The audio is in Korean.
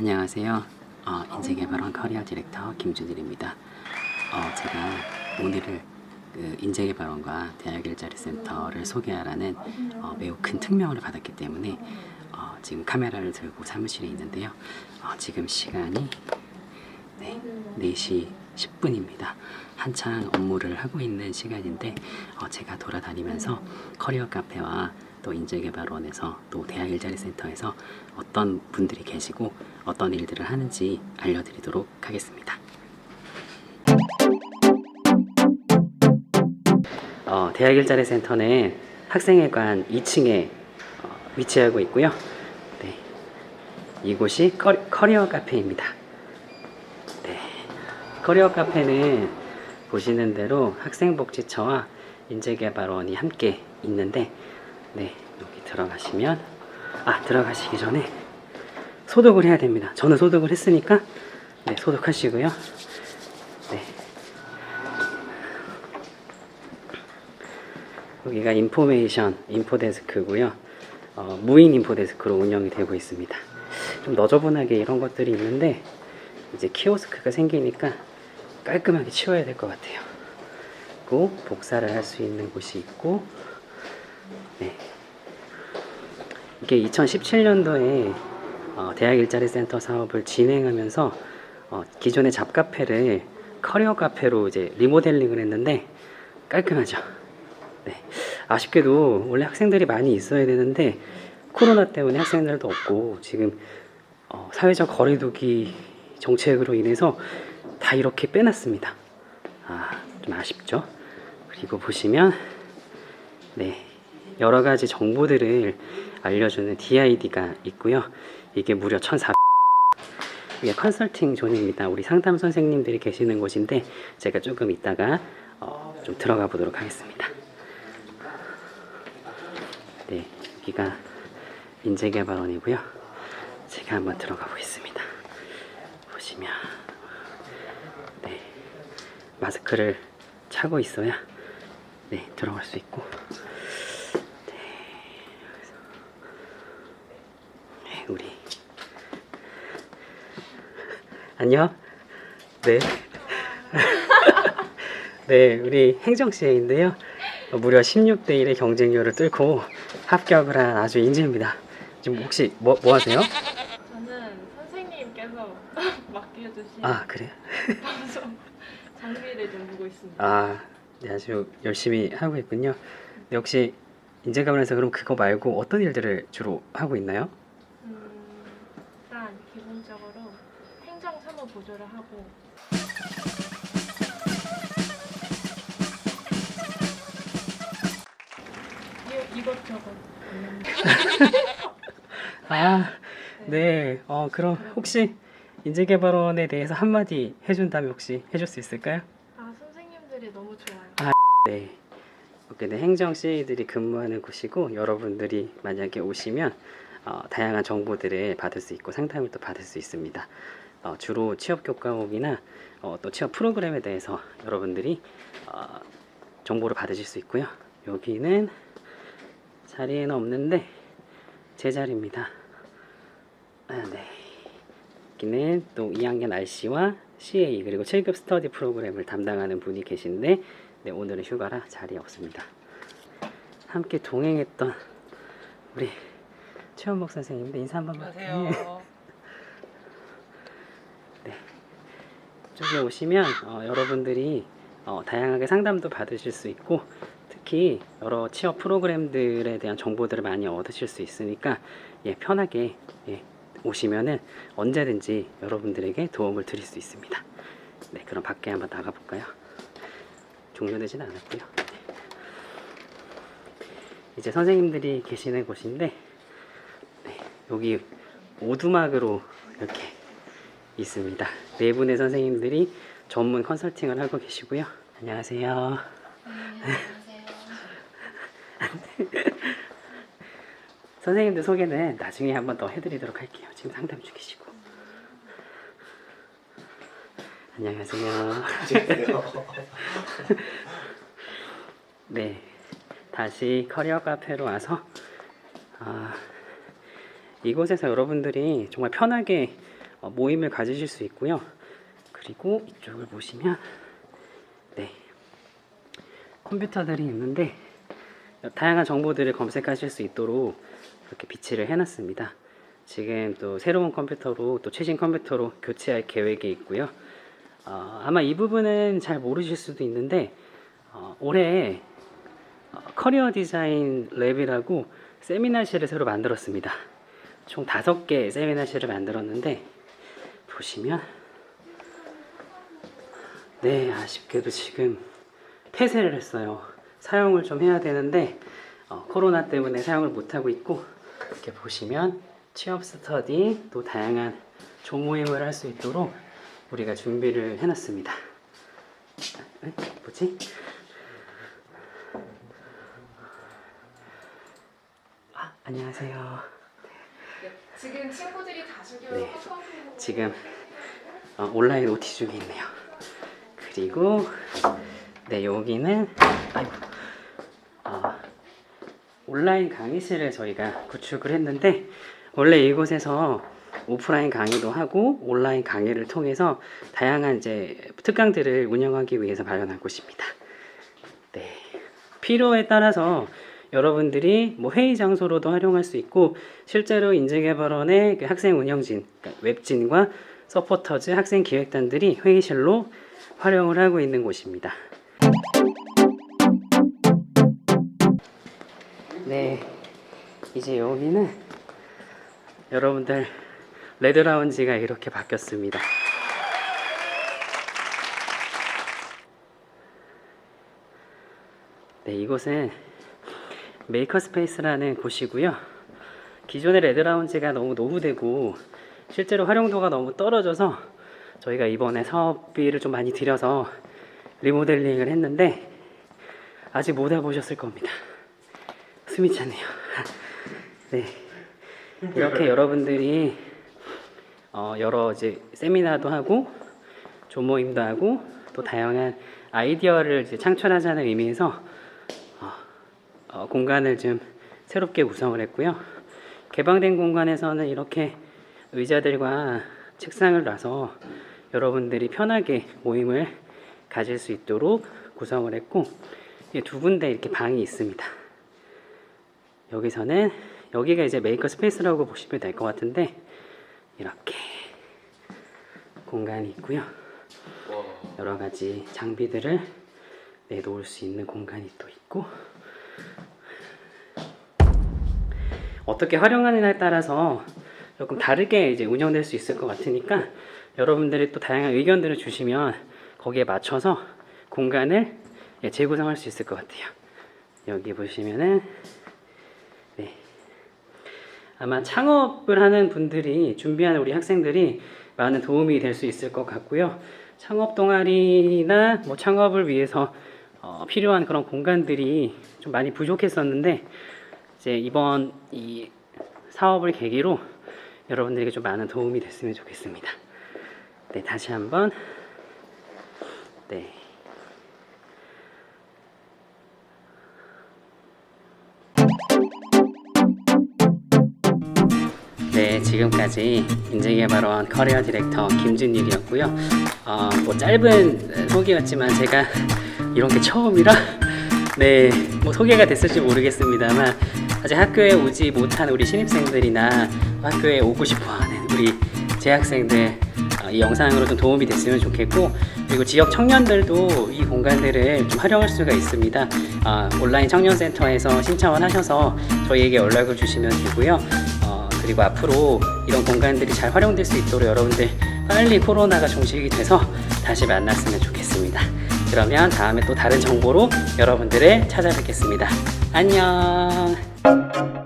안녕하세요. 어, 인재개발원 커리어 디렉터 김준일입니다. 어, 제가 오늘을 그 인재개발원과 대학 일자리 센터를 소개하라는 어, 매우 큰 특명을 받았기 때문에 어, 지금 카메라를 들고 사무실에 있는데요. 어, 지금 시간이 네, 4시 10분입니다. 한창 업무를 하고 있는 시간인데 어, 제가 돌아다니면서 커리어 카페와 또 인재개발원에서 또 대학 일자리 센터에서 어떤 분들이 계시고 어떤 일들을 하는지 알려드리도록 하겠습니다. 어, 대학 일자리 센터는 학생회관 2층에 어, 위치하고 있고요. 네, 이곳이 커리, 커리어 카페입니다. 네, 커리어 카페는 보시는 대로 학생복지처와 인재개발원이 함께 있는데 네, 여기 들어가시면 아 들어가시기 전에 소독을 해야 됩니다. 저는 소독을 했으니까 네, 소독하시고요. 네. 여기가 인포메이션 인포데스크고요. 어, 무인 인포데스크로 운영이 되고 있습니다. 좀 너저분하게 이런 것들이 있는데 이제 키오스크가 생기니까 깔끔하게 치워야 될 것 같아요. 그리고 복사를 할 수 있는 곳이 있고 네. 이게 2017년도에 어, 대학 일자리 센터 사업을 진행하면서 어, 기존의 잡카페를 커리어 카페로 이제 리모델링을 했는데 깔끔하죠. 네. 아쉽게도 원래 학생들이 많이 있어야 되는데 코로나 때문에 학생들도 없고 지금 어, 사회적 거리두기 정책으로 인해서 다 이렇게 빼놨습니다. 아, 좀 아쉽죠? 그리고 보시면 네. 여러 가지 정보들을 알려주는 DID가 있고요. 이게 무려 1,400 이게 컨설팅 존입니다. 우리 상담 선생님들이 계시는 곳인데 제가 조금 이따가 어, 좀 들어가 보도록 하겠습니다. 네, 여기가 인재개발원이고요. 제가 한번 들어가 보겠습니다. 보시면 네, 마스크를 차고 있어야 네, 들어갈 수 있고 네, 우리 안녕. 네. 네, 우리 행정CA인데요. 무려 16대 1의 경쟁률을 뚫고 합격을 한 아주 인재입니다. 지금 혹시 뭐, 뭐 하세요? 저는 선생님께서 맡겨주신 아, 그래요? 방송 장비를 좀 보고 있습니다. 아, 네, 아주 열심히 하고 있군요. 네, 혹시 인재가문에서 그럼 그거 말고 어떤 일들을 주로 하고 있나요? 음, 일단 기본적으로 행정 사무 보조를 하고 이, 이것저것 아, 네. 어, 그럼 혹시 인재개발원에 대해서 한마디 해준다면 혹시 해줄 수 있을까요? 아 선생님들이 너무 좋아요. 네. 이렇게 네, 행정 CA들이 근무하는 곳이고 여러분들이 만약에 오시면 어, 다양한 정보들을 받을 수 있고 상담을 또 받을 수 있습니다. 어, 주로 취업 교과목이나 어, 또 취업 프로그램에 대해서 여러분들이 어, 정보를 받으실 수 있고요. 여기는 자리에는 없는데 제 자리입니다. 아, 네. 여기는 또 2학년 RC와 CA 그리고 7급 스터디 프로그램을 담당하는 분이 계신데 네, 오늘은 휴가라 자리에 없습니다. 함께 동행했던 우리 최원목 선생님인데 인사 한 번만. 안녕하세요. 쪽에 오시면 어, 여러분들이 어, 다양하게 상담도 받으실 수 있고 특히 여러 취업 프로그램들에 대한 정보들을 많이 얻으실 수 있으니까 예, 편하게 예, 오시면은 언제든지 여러분들에게 도움을 드릴 수 있습니다. 네, 그럼 밖에 한번 나가 볼까요? 종료되지는 않았고요. 네. 이제 선생님들이 계시는 곳인데 네, 여기 오두막으로 이렇게 있습니다. 네 분의 선생님들이 전문 컨설팅을 하고 계시고요. 안녕하세요. 선생님들 소개는 나중에 한번 더 해드리도록 할게요. 지금 상담 중이시고. 안녕하세요. 네, 다시 커리어 카페로 와서 아, 이곳에서 여러분들이 정말 편하게 어, 모임을 가지실 수 있고요. 그리고 이쪽을 보시면 네 컴퓨터들이 있는데 다양한 정보들을 검색하실 수 있도록 이렇게 비치를 해놨습니다. 지금 또 새로운 컴퓨터로 또 최신 컴퓨터로 교체할 계획이 있고요. 어, 아마 이 부분은 잘 모르실 수도 있는데 어, 올해 어, 커리어 디자인 랩이라고 세미나실을 새로 만들었습니다. 총 다섯 개 세미나실을 만들었는데 보시면 네 아쉽게도 지금 폐쇄를 했어요. 사용을 좀 해야 되는데 어, 코로나 때문에 사용을 못 하고 있고 이렇게 보시면 취업 스터디 또 다양한 조모임을 할 수 있도록 우리가 준비를 해놨습니다. 에? 뭐지? 아, 안녕하세요. 지금 친구들이 다 즐겨 네. 지금 어, 온라인 OT 중에 있네요. 그리고 네 여기는 아이고 어, 온라인 강의실을 저희가 구축을 했는데 원래 이곳에서 오프라인 강의도 하고 온라인 강의를 통해서 다양한 이제 특강들을 운영하기 위해서 마련한 곳입니다. 네. 필요에 따라서 여러분들이 뭐 회의 장소로도 활용할 수 있고 실제로 인재개발원의 그 학생 운영진, 그러니까 웹진과 서포터즈 학생 기획단들이 회의실로 활용을 하고 있는 곳입니다. 네, 이제 여기는 여러분들 레드 라운지가 이렇게 바뀌었습니다. 네, 이곳은 메이커스페이스라는 곳이고요. 기존의 레드라운지가 너무 노후되고 실제로 활용도가 너무 떨어져서 저희가 이번에 사업비를 좀 많이 들여서 리모델링을 했는데 아직 못 해보셨을 겁니다. 숨이 차네요. 네. 이렇게 여러분들이 어, 여러 이제 세미나도 하고 조모임도 하고 또 다양한 아이디어를 이제 창출하자는 의미에서 어, 공간을 좀 새롭게 구성을 했고요. 개방된 공간에서는 이렇게 의자들과 책상을 놔서 여러분들이 편하게 모임을 가질 수 있도록 구성을 했고 이두 군데 이렇게 방이 있습니다. 여기서는 여기가 이제 메이커 스페이스라고 보시면 될 것 같은데 이렇게 공간이 있고요. 여러 가지 장비들을 내놓을 수 있는 공간이 또 있고 어떻게 활용하느냐에 따라서 조금 다르게 이제 운영될 수 있을 것 같으니까 여러분들이 또 다양한 의견들을 주시면 거기에 맞춰서 공간을 예, 재구성할 수 있을 것 같아요. 여기 보시면은 네. 아마 창업을 하는 분들이 준비하는 우리 학생들이 많은 도움이 될 수 있을 것 같고요. 창업 동아리나 뭐 창업을 위해서 어, 필요한 그런 공간들이 좀 많이 부족했었는데 이제 이번 이 사업을 계기로 여러분들에게 좀 많은 도움이 됐으면 좋겠습니다. 네, 다시 한번 네. 네, 지금까지 인재개발원 커리어 디렉터 김준일이었고요. 어, 뭐 짧은 소개였지만 제가 이런 게 처음이라 네, 뭐 소개가 됐을지 모르겠습니다만 아직 학교에 오지 못한 우리 신입생들이나 학교에 오고 싶어하는 우리 재학생들 어, 이 영상으로 좀 도움이 됐으면 좋겠고 그리고 지역 청년들도 이 공간들을 좀 활용할 수가 있습니다. 아, 온라인 청년센터에서 신청을 하셔서 저희에게 연락을 주시면 되고요. 어, 그리고 앞으로 이런 공간들이 잘 활용될 수 있도록 여러분들 빨리 코로나가 종식이 돼서 다시 만났으면 좋겠습니다. 그러면 다음에 또 다른 정보로 여러분들을 찾아뵙겠습니다. 안녕!